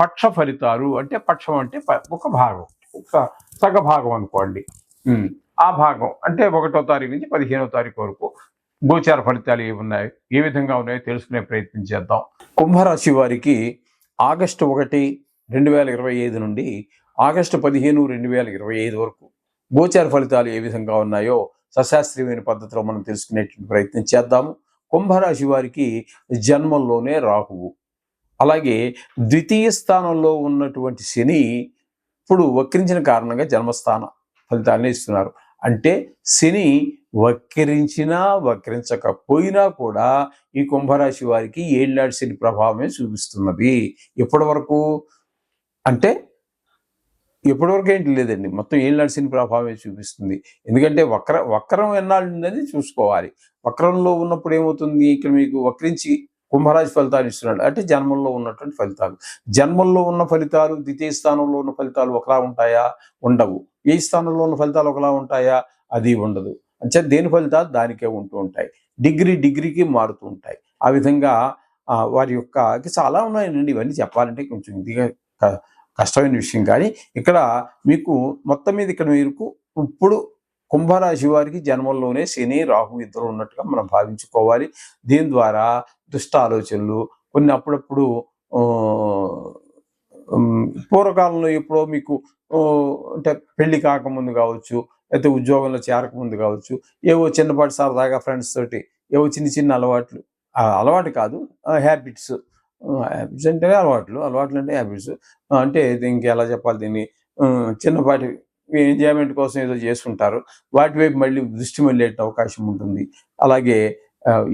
పక్ష ఫలితాలు అంటే పక్షం అంటే ఒక భాగం ఒక సగ భాగం అనుకోండి. ఆ భాగం అంటే ఒకటో తారీఖు నుంచి పదిహేనో తారీఖు వరకు గోచార ఫలితాలు ఏ ఉన్నాయి ఏ విధంగా ఉన్నాయో తెలుసుకునే ప్రయత్నం చేద్దాం. కుంభరాశి వారికి ఆగస్టు ఒకటి రెండు వేల ఇరవై ఐదు నుండి ఆగస్టు పదిహేను రెండు వేల ఇరవై ఐదు వరకు గోచార ఫలితాలు ఏ విధంగా ఉన్నాయో సశాస్త్రీయమైన పద్ధతిలో మనం తెలుసుకునేటువంటి ప్రయత్నం చేద్దాము. కుంభరాశి వారికి జన్మంలోనే రాహువు. అలాగే ద్వితీయ స్థానంలో ఉన్నటువంటి శని ఇప్పుడు వక్రించిన కారణంగా జన్మస్థాన ఫలితాన్ని ఇస్తున్నారు. అంటే శని వక్రించినా వక్రించకపోయినా కూడా ఈ కుంభరాశి వారికి ఏళ్ళాడి శని ప్రభావమే చూపిస్తున్నది. ఎప్పటి వరకు అంటే ఎప్పటి వరకు ఏంటి లేదండి. మొత్తం ఏళ్ళాడి శని ప్రభావమే చూపిస్తుంది. ఎందుకంటే వక్ర వక్రం ఎన్నాళ్ళు ఉందని చూసుకోవాలి. వక్రంలో ఉన్నప్పుడు ఏమవుతుంది? ఇక్కడ మీకు వక్రించి కుంభరాశి ఫలితాలు ఇస్తున్నాడు. అంటే జన్మంలో ఉన్నటువంటి ఫలితాలు. జన్మంలో ఉన్న ఫలితాలు ద్వితీయ స్థానంలో ఉన్న ఫలితాలు ఒకలా ఉంటాయా? ఉండవు. ఏ స్థానంలో ఉన్న ఫలితాలు ఒకలా ఉంటాయా? అది ఉండదు. అంటే దేని ఫలితాలు? దానికే ఉంటూ ఉంటాయి. డిగ్రీ డిగ్రీకి మారుతూ ఉంటాయి. ఆ విధంగా వారి యొక్క చాలా ఉన్నాయండి ఇవన్నీ చెప్పాలంటే కొంచెం ఇదిగా క- కష్టమైన విషయం. కానీ ఇక్కడ మీకు మొత్తం మీద ఇక్కడ మీకు ఇప్పుడు కుంభరాశి వారికి జన్మంలోనే శని రాహు ఇద్దరు ఉన్నట్టుగా మనం భావించుకోవాలి. దీని ద్వారా దుష్ట ఆలోచనలు కొన్ని అప్పుడప్పుడు పూర్వకాలంలో ఎప్పుడో మీకు అంటే పెళ్ళి కాకముందు కావచ్చు లేకపోతే ఉద్యోగంలో చేరకముందు కావచ్చు ఏవో చిన్నపాటి సరదాగా ఫ్రెండ్స్ తోటి ఏవో చిన్న చిన్న అలవాట్లు అలవాటు కాదు హ్యాబిట్స్ హ్యాబిట్స్ అంటే అలవాట్లు అలవాట్లు అంటే హ్యాబిట్స్ అంటే ఇది ఇంకెలా చెప్పాలి దీన్ని చిన్నపాటి ఎంజాయ్మెంట్ కోసం ఏదో చేస్తుంటారు వాటి వైపు మళ్ళీ దృష్టి మళ్ళే అవకాశం ఉంటుంది. అలాగే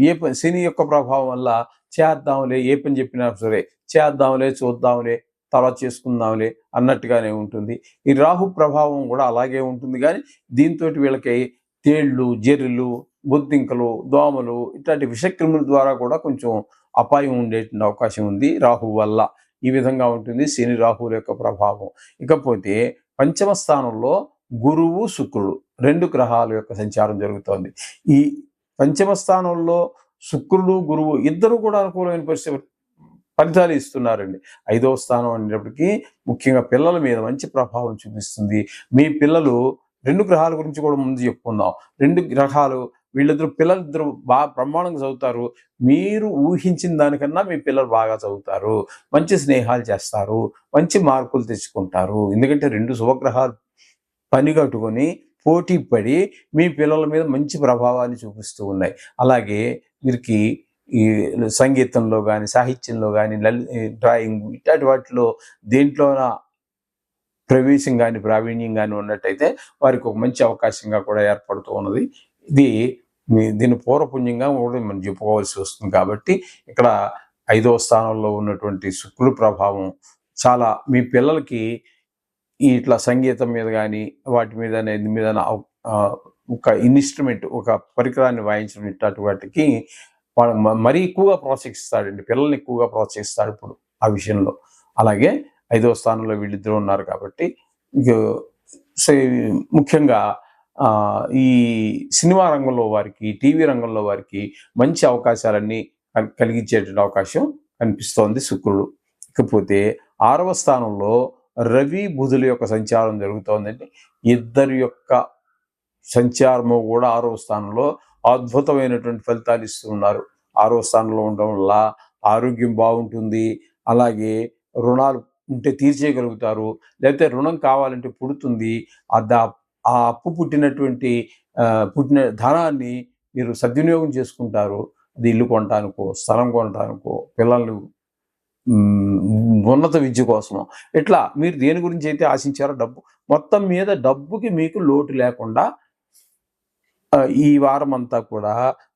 ఏ పని శని యొక్క ప్రభావం వల్ల చేద్దాంలే ఏ పని చెప్పినా సరే చేద్దాంలే చూద్దాంలే తర్వాత చేసుకుందాంలే అన్నట్టుగానే ఉంటుంది. ఈ రాహు ప్రభావం కూడా అలాగే ఉంటుంది. కానీ దీంతో వీళ్ళకి తేళ్ళు జెర్రులు బొద్దింకలు దోమలు ఇట్లాంటి విషక్రిముల ద్వారా కూడా కొంచెం అపాయం ఉండేటువంటి అవకాశం ఉంది రాహు వల్ల. ఈ విధంగా ఉంటుంది శని రాహువుల యొక్క ప్రభావం. ఇకపోతే పంచమ స్థానంలో గురువు శుక్రుడు రెండు గ్రహాల యొక్క సంచారం జరుగుతోంది. ఈ పంచమ స్థానంలో శుక్రుడు గురువు ఇద్దరు కూడా అనుకూలమైన పరిస్థితి ఫలితాలు ఇస్తున్నారండి. ఐదవ స్థానం అనేటప్పటికీ ముఖ్యంగా పిల్లల మీద మంచి ప్రభావం చూపిస్తుంది. మీ పిల్లలు రెండు గ్రహాల గురించి కూడా ముందు చెప్పుకుందాం. రెండు గ్రహాలు వీళ్ళిద్దరు పిల్లలిద్దరు బాగా బ్రహ్మాండంగా చదువుతారు. మీరు ఊహించిన దానికన్నా మీ పిల్లలు బాగా చదువుతారు. మంచి స్నేహాలు చేస్తారు. మంచి మార్కులు తెచ్చుకుంటారు. ఎందుకంటే రెండు శుభగ్రహాలు పని కట్టుకొని పోటీ పడి మీ పిల్లల మీద మంచి ప్రభావాన్ని చూపిస్తూ ఉన్నాయి. అలాగే వీరికి ఈ సంగీతంలో కానీ సాహిత్యంలో కానీ లలి డ్రాయింగ్ ఇట్లాంటి వాటిలో దేంట్లోన ప్రవేశం కానీ ప్రావీణ్యం కానీ ఉన్నట్టయితే వారికి ఒక మంచి అవకాశంగా కూడా ఏర్పడుతూ ఉన్నది. ఇది దీని పూర్వపుణ్యంగా కూడా మనం చెప్పుకోవాల్సి వస్తుంది కాబట్టి ఇక్కడ ఐదవ స్థానంలో ఉన్నటువంటి శుక్రుడు ప్రభావం చాలా మీ పిల్లలకి ఇట్లా సంగీతం మీద కానీ వాటి మీద మీద ఒక ఇన్స్ట్రుమెంట్ ఒక పరికరాన్ని వాయించడం ఇట్లాంటి వాటికి వాడు మరీ ఎక్కువగా ప్రోత్సహిస్తాడండి. పిల్లల్ని ఎక్కువగా ప్రోత్సహిస్తాడు ఇప్పుడు ఆ విషయంలో. అలాగే ఐదవ స్థానంలో వీళ్ళిద్దరూ ఉన్నారు కాబట్టి ముఖ్యంగా ఈ సినిమా రంగంలో వారికి టీవీ రంగంలో వారికి మంచి అవకాశాలన్నీ కలిగించేటువంటి అవకాశం కనిపిస్తోంది శుక్రుడు. ఇకపోతే ఆరవ స్థానంలో రవి బుధుల యొక్క సంచారం జరుగుతోందండి. ఇద్దరి యొక్క సంచారము కూడా ఆరవ స్థానంలో అద్భుతమైనటువంటి ఫలితాలు ఇస్తున్నారు ఆరవ స్థానంలో ఉండడం వల్ల ఆరోగ్యం బాగుంటుంది. అలాగే రుణాలు ఉంటే తీర్చేయగలుగుతారు. లేకపోతే రుణం కావాలంటే పుడుతుంది. ఆ ఆ అప్పు పుట్టినటువంటి పుట్టిన ధనాన్ని మీరు సద్వినియోగం చేసుకుంటారు. అది ఇల్లు కొనటానికో స్థలం కొనటానికో పిల్లలు ఉన్నత విద్య కోసం ఇట్లా మీరు దేని గురించి అయితే ఆశించారో డబ్బు మొత్తం మీద డబ్బుకి మీకు లోటు లేకుండా ఈ వారం అంతా కూడా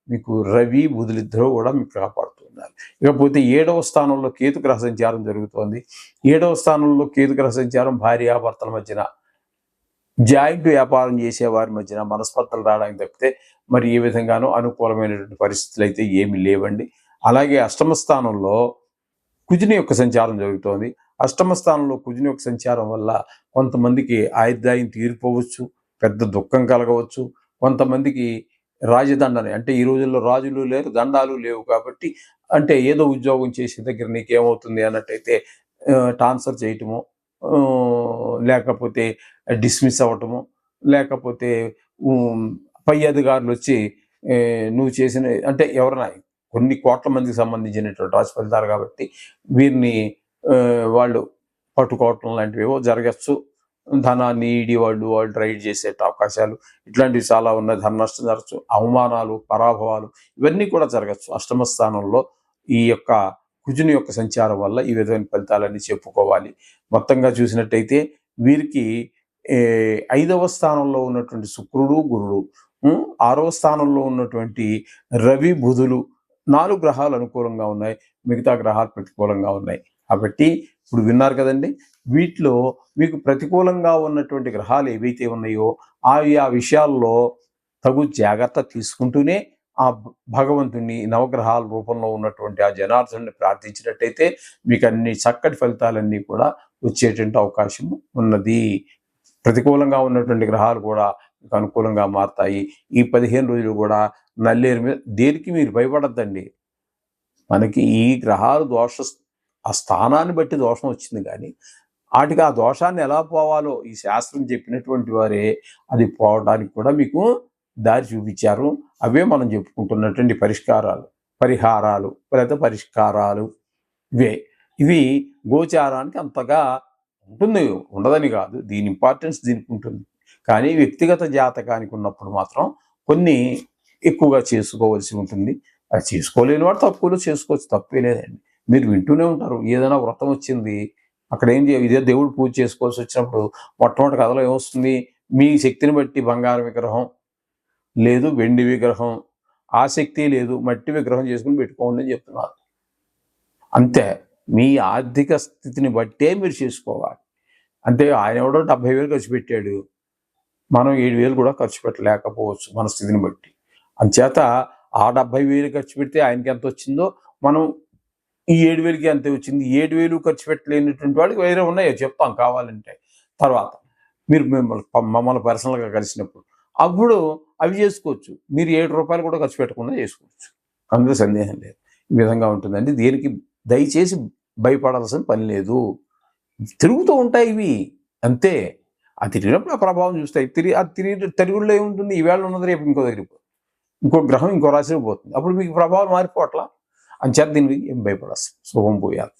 మీకు రవి బుధులిద్దరూ కూడా మీకు కాపాడుతున్నారు. ఇకపోతే ఏడవ స్థానంలో కేతుగ్రహ సంచారం జరుగుతోంది. ఏడవ స్థానంలో కేతుగ్రహ సంచారం భార్యాభర్తల మధ్యన జాయింట్ వ్యాపారం చేసే వారి మధ్యన మనస్పర్ధలు రావడానికి తప్పితే మరి ఏ విధంగానూ అనుకూలమైనటువంటి పరిస్థితులు అయితే ఏమీ లేవండి. అలాగే అష్టమ స్థానంలో కుజుని యొక్క సంచారం జరుగుతోంది. అష్టమ స్థానంలో కుజుని యొక్క సంచారం వల్ల కొంతమందికి ఆయుర్దాయం తీరిపోవచ్చు పెద్ద దుఃఖం కలగవచ్చు. కొంతమందికి రాజదండని అంటే ఈ రోజుల్లో రాజులు లేరు దండాలు లేవు కాబట్టి అంటే ఏదో ఉద్యోగం చేసే దగ్గర నీకేమవుతుంది అన్నట్టయితే ట్రాన్స్ఫర్ చేయటము లేకపోతే డిస్మిస్ అవ్వటము లేకపోతే పై అధికారులు వచ్చి నువ్వు చేసిన అంటే ఎవరైనా కొన్ని కోట్ల మందికి సంబంధించినటువంటి రాశి ఫలితాలు కాబట్టి వీరిని వాళ్ళు పట్టుకోవటం లాంటివేవో జరగచ్చు. ధనాన్ని ఈడి వాళ్ళు వాళ్ళు రైడ్ చేసే అవకాశాలు ఇట్లాంటివి చాలా ఉన్నాయి. ధన నష్టం జరగచ్చు. అవమానాలు పరాభవాలు ఇవన్నీ కూడా జరగచ్చు. అష్టమ స్థానంలో ఈ యొక్క కుజుని యొక్క సంచారం వల్ల ఈ విధమైన ఫలితాలన్నీ చెప్పుకోవాలి. మొత్తంగా చూసినట్టయితే వీరికి ఐదవ స్థానంలో ఉన్నటువంటి శుక్రుడు గురుడు ఆరవ స్థానంలో ఉన్నటువంటి రవి బుధులు నాలుగు గ్రహాలు అనుకూలంగా ఉన్నాయి. మిగతా గ్రహాలు ప్రతికూలంగా ఉన్నాయి. కాబట్టి ఇప్పుడు విన్నారు కదండి వీటిలో మీకు ప్రతికూలంగా ఉన్నటువంటి గ్రహాలు ఏవైతే ఉన్నాయో ఆ విషయాల్లో తగు జాగ్రత్త తీసుకుంటూనే ఆ భగవంతుని నవగ్రహాల రూపంలో ఉన్నటువంటి ఆ జనార్దనుని ప్రార్థించినట్టయితే మీకు అన్ని చక్కటి ఫలితాలన్నీ కూడా వచ్చేటువంటి అవకాశం ఉన్నది. ప్రతికూలంగా ఉన్నటువంటి గ్రహాలు కూడా మీకు అనుకూలంగా మారుతాయి. ఈ పదిహేను రోజులు కూడా నల్లేరు మీద దేనికి మీరు భయపడద్దండి? మనకి ఈ గ్రహాలు దోష ఆ స్థానాన్ని బట్టి దోషం వచ్చింది కానీ వాటికి ఆ దోషాన్ని ఎలా పోవాలో ఈ శాస్త్రం చెప్పినటువంటి వారే అది పోవడానికి కూడా మీకు దారి చూపించారు. అవే మనం చెప్పుకుంటున్నటువంటి పరిష్కారాలు. పరిహారాలు లేదా పరిష్కారాలు. ఇవే. ఇవి గోచారానికి అంతగా ఉంటుంది ఉండదని కాదు. దీని ఇంపార్టెన్స్ దీనికి ఉంటుంది. కానీ వ్యక్తిగత జాతకానికి ఉన్నప్పుడు మాత్రం కొన్ని ఎక్కువగా చేసుకోవాల్సి ఉంటుంది. అది చేసుకోలేని వాడు తక్కువలో చేసుకోవచ్చు. తప్పే లేదండి. మీరు వింటూనే ఉంటారు. ఏదైనా వ్రతం వచ్చింది అక్కడ ఏం చేయాలి? ఇదే దేవుడు పూజ చేసుకోవాల్సి వచ్చినప్పుడు మొట్టమొదటి కథలో ఏమొస్తుంది? మీ శక్తిని బట్టి బంగారం విగ్రహం లేదు వెండి విగ్రహం ఆసక్తి లేదు మట్టి విగ్రహం చేసుకుని పెట్టుకోండి అని చెప్తున్నారు. అంతే మీ ఆర్థిక స్థితిని బట్టే మీరు చేసుకోవాలి. అంతే ఆయన ఎవడో డెబ్బై వేలు ఖర్చు పెట్టాడు. మనం ఏడు వేలు కూడా ఖర్చు పెట్టలేకపోవచ్చు మన స్థితిని బట్టి. అంచేత ఆ డెబ్బై వేలు ఖర్చు పెడితే ఆయనకి ఎంత వచ్చిందో మనం ఈ ఏడు వేలకి అంతే వచ్చింది. ఏడు వేలు ఖర్చు పెట్టలేనటువంటి వాడికి వేరే ఉన్నాయో చెప్తాం కావాలంటే. తర్వాత మీరు మిమ్మల్ని మమ్మల్ని పర్సనల్గా కలిసినప్పుడు అప్పుడు అవి చేసుకోవచ్చు. మీరు ఏడు రూపాయలు కూడా ఖర్చు పెట్టకుండా చేసుకోవచ్చు. అందులో సందేహం లేదు. ఈ విధంగా ఉంటుందండి. దీనికి దయచేసి భయపడాల్సిన పని లేదు. తిరుగుతూ ఉంటాయి ఇవి. అంతే. ఆ తిరిగినప్పుడు ఆ ప్రభావం చూస్తాయి. తిరిగి ఆ తిరిగి తిరుగుల్లో ఏముంటుంది? ఈవేళ ఉన్నది రేపు ఇంకో దగ్గరికి ఇంకో గ్రహం ఇంకో రాశికి పోతుంది. అప్పుడు మీకు ప్రభావం మారిపోవట్లా? అంచేత దీనికి ఏం భయపడాల్సి శుభం పోయాలి.